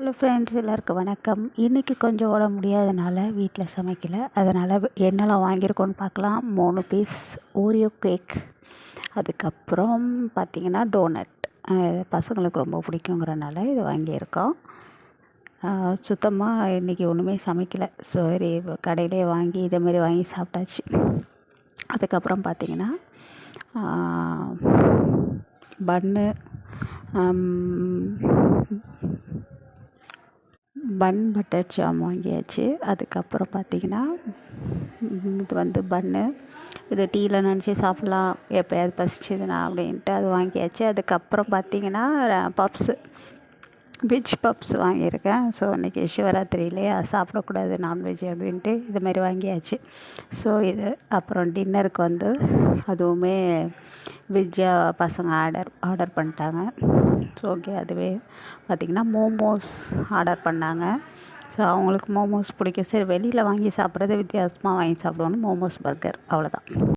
Hello friends எல்லாருக்கும் வணக்கம். இன்றைக்கி கொஞ்சம் ஓட முடியாதனால வீட்டில் சமைக்கலை. அதனால் என்னெல்லாம் வாங்கியிருக்கோன்னு பார்க்கலாம். மூணு பீஸ் ஓரியோ கேக் அதுக்கப்புறம் பார்த்திங்கன்னா டோனட் பசங்களுக்கு ரொம்ப பிடிக்குங்கிறனால இது வாங்கியிருக்கோம். சுத்தமாக இன்றைக்கி ஒன்றுமே சமைக்கலை. சரி கடையிலே வாங்கி இதேமாரி வாங்கி சாப்பிட்டாச்சு. அதுக்கப்புறம் பார்த்திங்கன்னா பன்னு பன் பட்டர் ஜாம் வாங்கியாச்சு. அதுக்கப்புறம் பார்த்திங்கன்னா இது வந்து பன்னு இது டீயில் நினச்சி சாப்பிட்லாம். எப்போயாவது பசிச்சதுன்னா அப்படின்ட்டு அது வாங்கியாச்சு. அதுக்கப்புறம் பார்த்திங்கன்னா பப்ஸு. வெஜ் பப்ஸ் வாங்கியிருக்கேன். ஸோ இன்றைக்கி சிவராத்திரியிலே சாப்பிடக்கூடாது நான்வெஜ் அப்படின்ட்டு இதுமாரி வாங்கியாச்சு. ஸோ இது அப்புறம் டின்னருக்கு வந்து அதுவுமே வெஜ்ஜாக பசங்க ஆர்டர் ஆர்டர் பண்ணிட்டாங்க. ஸோ ஓகே அதுவே பார்த்திங்கன்னா மோமோஸ் ஆர்டர் பண்ணாங்க. ஸோ அவங்களுக்கு மோமோஸ் பிடிக்கும். சரி வெளியில் வாங்கி சாப்பிட்றது வித்தியாசமாக வாங்கி சாப்பிடுவோன்னு மோமோஸ் பர்கர் அவ்வளோதான்